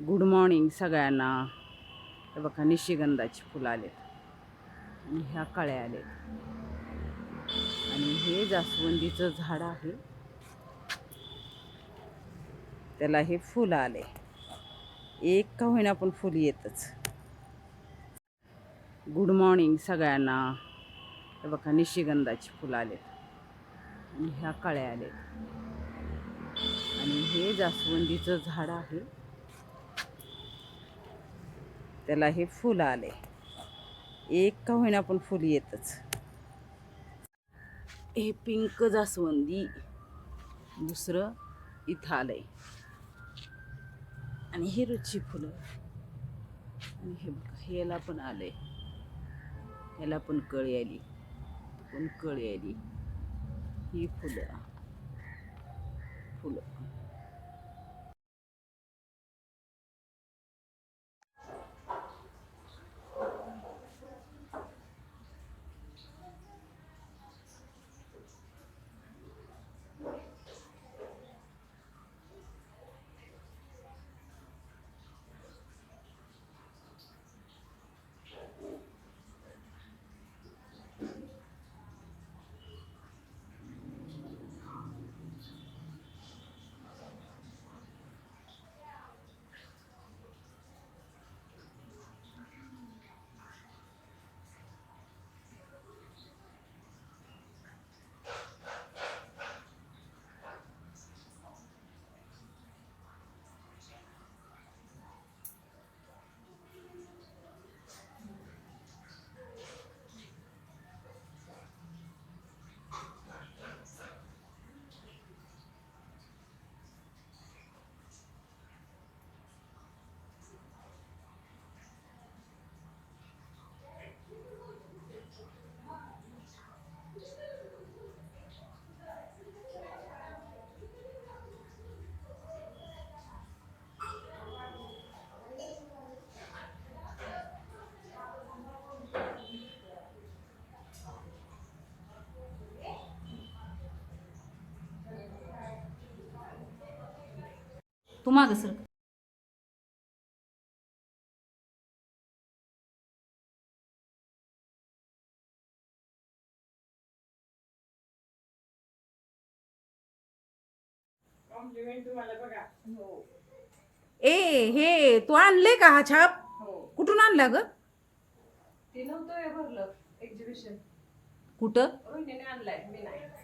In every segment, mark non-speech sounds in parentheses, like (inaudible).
Good morning सगळ्यांना. हे बघा निशिगंधाची फुलं आलेत. आणि ह्या कळ्या आलेत. आणि हे जास्वंदीचं झाड आहे. त्याला हे फुलं आले. एक का होईना पण फुल येतच. गुड मॉर्निंग सगळ्यांना. हे बघा निशिगंधाची फुलं आलेत. आणि ह्या कळ्या आलेत. आणि हे जास्वंदीचं झाड आहे. त्याला हे फुलं आले. एक का होईना पण फुल येतच. हे पिंक जास्वंदी दुसरं इथं आलंय. आणि हे रुची फुलं. आणि हे ह्याला पण आलंय. ह्याला पण कळी आली. पण कळी आली. ही फुलं. फुलं. तू मागं सर ए हे तू आणले का हा छाप? कुठून आणला ग? ते नव्हतं हे भरलं एक्झिबिशन कुठं? आणलाय मी नाही.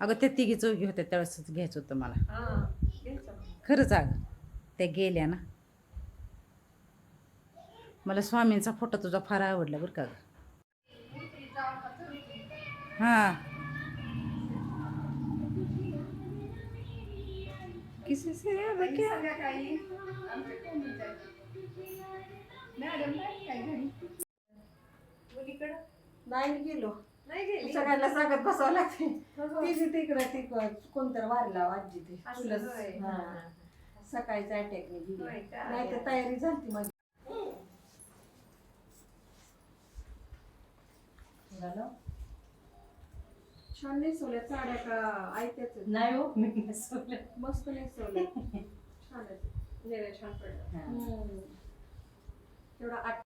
अगं त्या तिघी चौघी होत्या त्यावेळेसच घ्यायचं होतं मला. हा. खरंच अगं त्या गेल्या ना. मला स्वामींचा फोटो तुझा फार आवडला बरं का गं. हां. नाही गेली. सगळ्यांना सांगत बसावं लागते तिची तिकडं ती कोणतर वारला आजी ती. हा. सकाळीच अटॅकने गेली होय का? नाही तर तयारी झाली माझी? छान नेसवल्या साड्या का आहेत? नाही हो मी नसवलं. मस्त नेसवल्या छान नेले छान पडलं. तेवढा आठ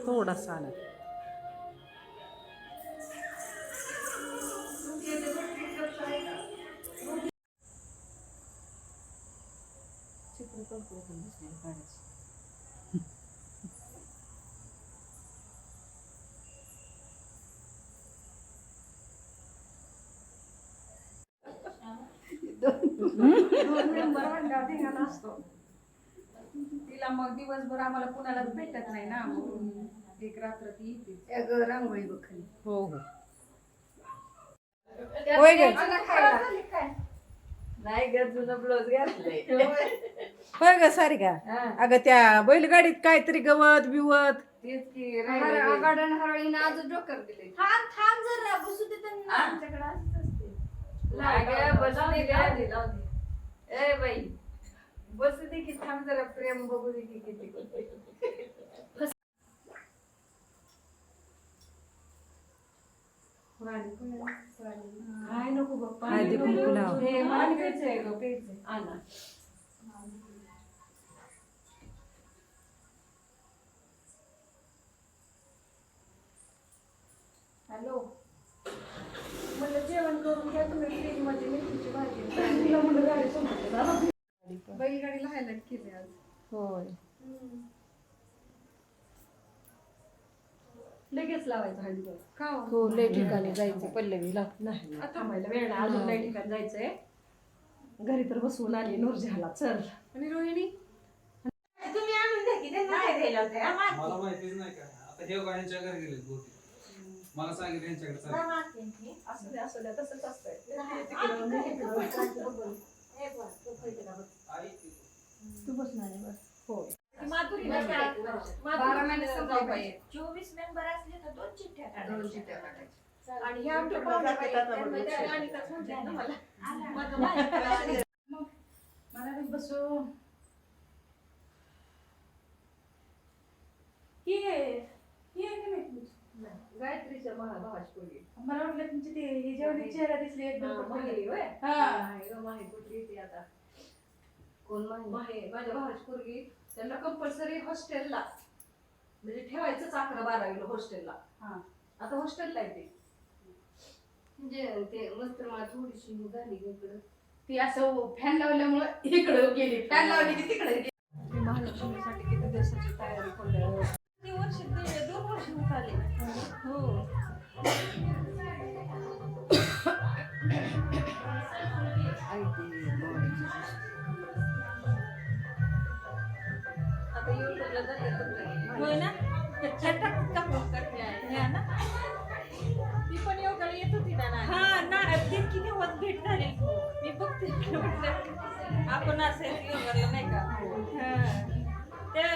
थोडासा आला. दोन मेंबर म्हणल्यावर धिंगाणा असतो. तिला मग दिवसभर आम्हाला कुणाला भेटत नाही ना. मग एक रात्र ती येते एक रांगोळी बघ खाली हो हो. होय ग. नाही ग जुनं ब्लाऊज घातलंय. होय ग सारिका हा, अगं त्या बैलगाडीत काहीतरी गवत बिवत. तेच की हर- गार्डन हरळीनं आज डोकर दिले थांब थांब जरा. बसू दे त्यांना. आमच्याकडे दे गं. ए बाई. बसू दे की थांब जरा प्रेम बघू दे की किती काय नको लाव. हे मला प्यायचंय ग प्यायचंय आणा हॅलो म्हणलं जेवण करून घ्या तुम्ही फ्रीजमध्ये मेथीची भाजी तिला म्हणलं गाडी बैलगाडीला हायलाइट केली आज. होय. लगेच लावायचं हळदी का हो? हो लय ठिकाणी जायचं पल्लवी लाव नाही. आता थांबायला वेळ नाही अजून काही ठिकाणी जायचंय. घरी तर बसवून आली नूरजहाला चल. आणि रोहिणी? तुम्ही आणून द्या की त्यांना काय द्यायला होते हा, मार. मला माहितीच नाही काय आता हे घरी गेले मला सांगितलं यांच्याकडे हा, चालेल मारते मी. असू द्या असू द्या तसंच असतंय नाही, तिकडं नाही, आणि इकडं नाही, जायचं बघून. हे बघ, तो पहिलं का बघ. आई तू बसणार आहे बस हो माधुरीला बारा काय? महिने माधुरीला समजावं जाऊ पाहिजे. चोवीस मेंबर असले तर दोन चिठ्ठ्या दोन काढायच्या. चिठ्ठ्या टाकायच्या. आणि ह्या आमच्या त्या ना मला. मला (laughs) नाही बसू ही आहे. ही आहे की नाही? गायत्रीच्या पोरगी मला वाटलं तुमची ते हे जेवढी चेहरा दिसली एकदम हा, पटकन. माहेरी होय हा. नाही गं, माहेर कुठली येते आता कोण माहिती माहे माझ्या भावाची पोरगी त्यांना कंपल्सरी हॉस्टेलला म्हणजे ठेवायचंच अकरा बारावीला हॉस्टेलला हा. आता हॉस्टेलला येते म्हणजे ते मस्त मला थोडीशी ही झाली इकडं. ती असं फॅन लावल्यामुळं इकडे गेली. फॅन लावली की तिकडे गेली. महालक्ष्मीसाठी किती दिवसाची तयारी केली ती वर्ष दीड- दोन वर्ष होत आले. हो. आपण असं योगाला नाही का हा. त्या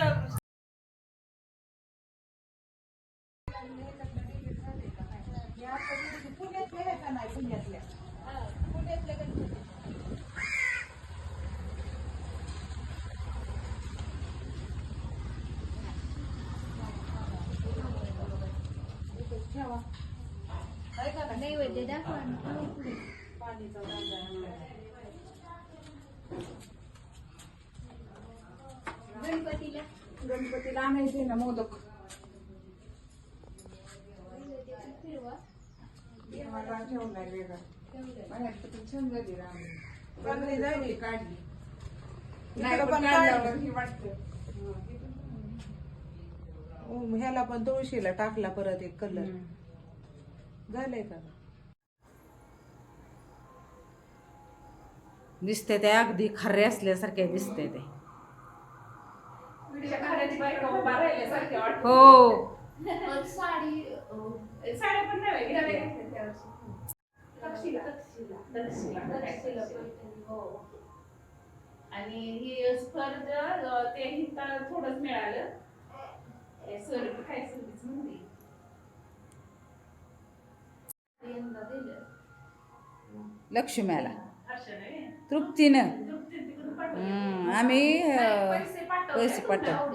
नैवेद्य दाखवा ना. गणपतीला गणपतीला आणायचे ना मोदक. ठेवलाय वेगळा. पण छान झाली. चांगली झाली काढली. वाटतं. ह्याला पण तुळशीला टाकला परत एक कलर झालंय का? दिसते ते अगदी खरे असल्यासारखे दिसते ते. खाण्याची बायका उभा राहिल्यासारख्या वाटत. हो. पण साडी साड्या पण तक्षिला पैठणी, हो. आणि ही स्पर्ध ते हिता थोडंच मिळालं. सर काय सर्विस म्हणते यंदा दिलं. लक्ष्म्याला हर्षाने. तृप्तीनं. तृप्ती तिकडून आम्ही पैसे पैसे पाठव.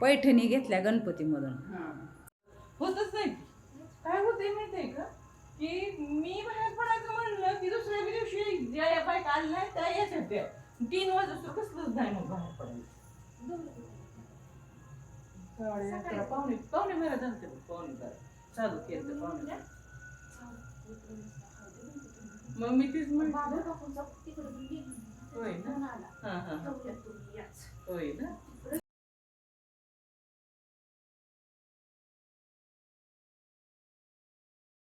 पैठणी. घेतल्या गणपतीमधून. होतच नाही. काय होतंय माहितीये का? की मी बाहेर पडायचं म्हणलं की दुसऱ्या बी दिवशी ज्या आल्या नाही त्या येतात त्या तीन वाजता कसलंच नाही मग बाहेर पडायचं. बारा झालते बघ, पावणे बारा. चालू केलं बारा. मग मी तीच होय ना? हां हां. होय ना?